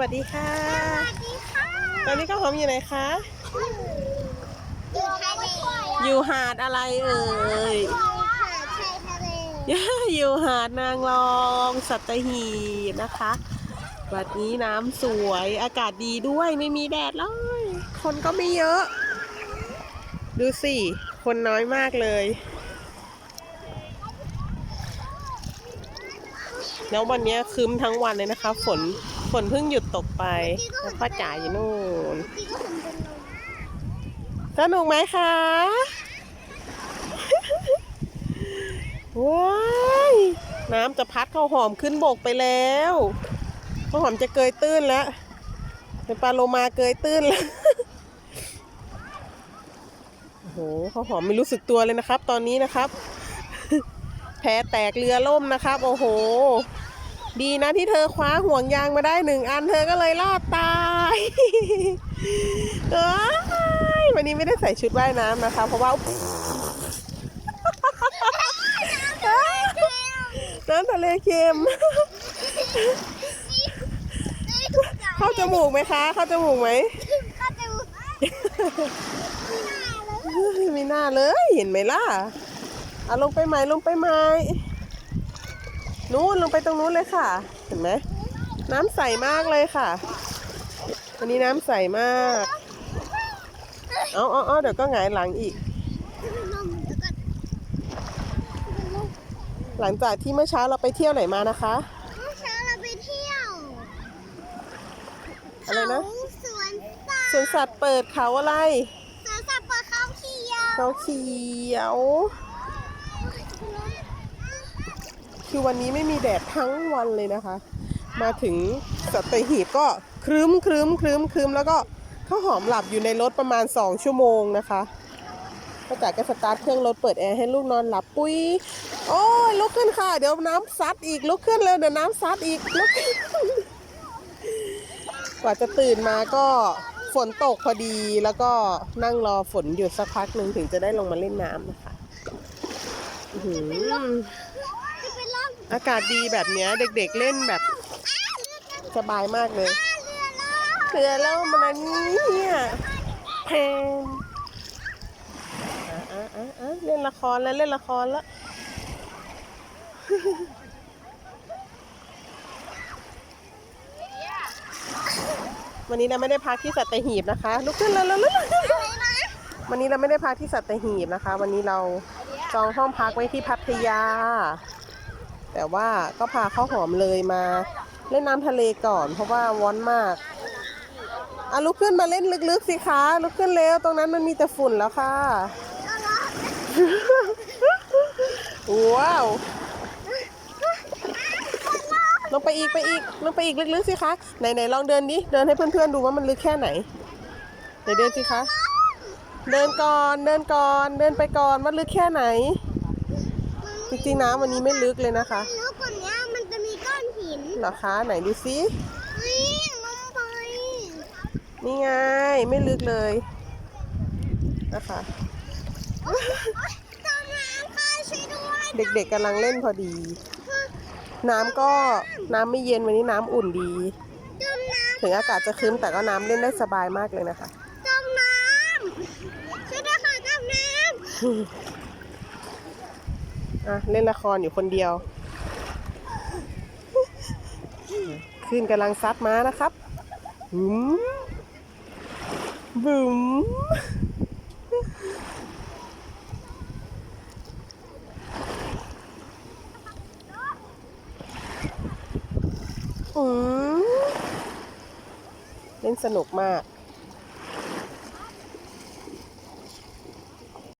วัสดีค่ะสวัสดีค่ะ ตอนนี้ข้าวหอมอยู่ไหนคะ อยู่ทะเลอยู่หาดอะไรเอ่ยหาดชายทะเลอยู่หาดนางรองสัตหีบนะคะวันนี้น้ำสวยอากาศดีด้วยไม่มีแดดเลย คนก็ไม่เยอะ ดูสิ คนน้อยมากเลยแล้ววันนี้คืมทั้งวันเลยนะคะ ฝน ฝนเพิ่งหยุดตกไปแล้วพ่อจ๋าอยู่นู่น สนุกไหมคะ ว้าย น้ำจะพัดข้าวหอมขึ้นบกไปแล้วข้าวหอมจะเกยตื้นแล้ว เป็นปลาโลมาเกยตื้นแล้ว โอ้โหข้าวหอมไม่รู้สึกตัวเลยนะครับ ตอนนี้นะครับแพแตกเรือล่มนะครับ โอ้โห ดีนะที่เธอคว้าห่วงยางมาได้หนึ่งอันเธอก็เลยรอดตายเอ้ยวันนี้ไม่ได้ใส่ชุดว่ายน้ำนะคะ เพราะว่าน้ำทะเลเค็ม เข้าจมูกไหมคะ เข้าจมูกไหมก็จะไม่น่าเลย เห็นไหมล่ะ เอาลงไปไหมลงไปไหม นู้นลงไปตรงนู้นเลยค่ะ เห็นไหมน้ำใสมากเลยค่ะ วันนี้น้ำใสมาก เอาเอาเอาเดี๋ยวก็หงายหลังอีก หลังจากที่เมื่อเช้าเราไปเที่ยวไหนมานะคะ เมื่อเช้าเราไปเที่ยวอะไรนะเขาสวนสัตสวนสัตว์เปิดเขาอะไรสวนสัตว์เปิดเขาเขียวเขาเขียว คือวันนี้ไม่มีแดดทั้งวันเลยนะคะ มาถึงสัตหีบก็ครึ้มครึ้มครึ้มครึ้มแล้วก็ข้าวหอมหลับอยู่ในรถประมาณ 2 ชั่วโมงนะคะก็จากก็สตาร์ทเครื่องรถเปิดแอร์ให้ลูกนอนหลับปุ้ยโอ้ยลุกขึ้นค่ะ เดี๋ยวน้ำซัดอีกลุกขึ้นเร็วเดี๋ยวน้ำซัดอีกลุกขึ้นกว่าจะตื่นมาก็ฝนตกพอดีแล้วก็นั่งรอฝนหยุดสักพักหนึ่งถึงจะได้ลงมาเล่นน้ำนะคะ อื อากาศดีแบบเนี้ยเด็กๆเล่นแบบสบายมากเลยเรือล่องเรือแล้วมันเนี่ยแพงอะอะอะเล่นละครแล้วเล่นละครแล้ววันนี้เราไม่ได้พักที่สัตหีบนะคะลุกขึ้นแล้วแล้วล้วอะไรนวันนี้เราไม่ได้พักที่สัตหีบนะคะ วันนี้เราจองห้องพักไว้ที่พัทยา แต่ว่าก็พาข้าวหอมเลยมาเล่นน้ำทะเลก่อน เพราะว่าว้อนมากอะลุกขึ้นมาเล่นลึกๆสิคะลุกขึ้นเร็วตรงนั้นมันมีแต่ฝุ่นแล้วค่ะเอาล่ะว้าวลงไปอีกไปอีกลงไปอีกลึกๆสิคะไหนไหนลองเดินดิเดินให้เพื่อนๆดูว่ามันลึกแค่ไหนไหนเดินสิคะ เดินก่อนเดินก่อนเดินไปก่อนว่าลึกแค่ไหน จริงๆน้ำวันนี้ไม่ลึกเลยนะคะลึกกว่านี้มันจะมีก้อนหินเหรอคะ ไหนดูซินี่ลงไปนี่ไงไม่ลึกเลยนะคะตอนน้ำค่ะช่วยด้วยเด็กๆกำลังเล่นพอดี น้ำก็น้ำไม่เย็นวันนี้น้ำอุ่นดี จมน้ถึงอากาศจะครึ้มแต่ก็น้ำเล่นได้สบายมากเลยนะคะำจมน้ำช่วยด้วยค่ะจมน้ อะเล่นละครอยู่คนเดียวขึ้นกำลังซัดม้านะครับบุ๋มบุ๋มอืมเล่นสนุกมาก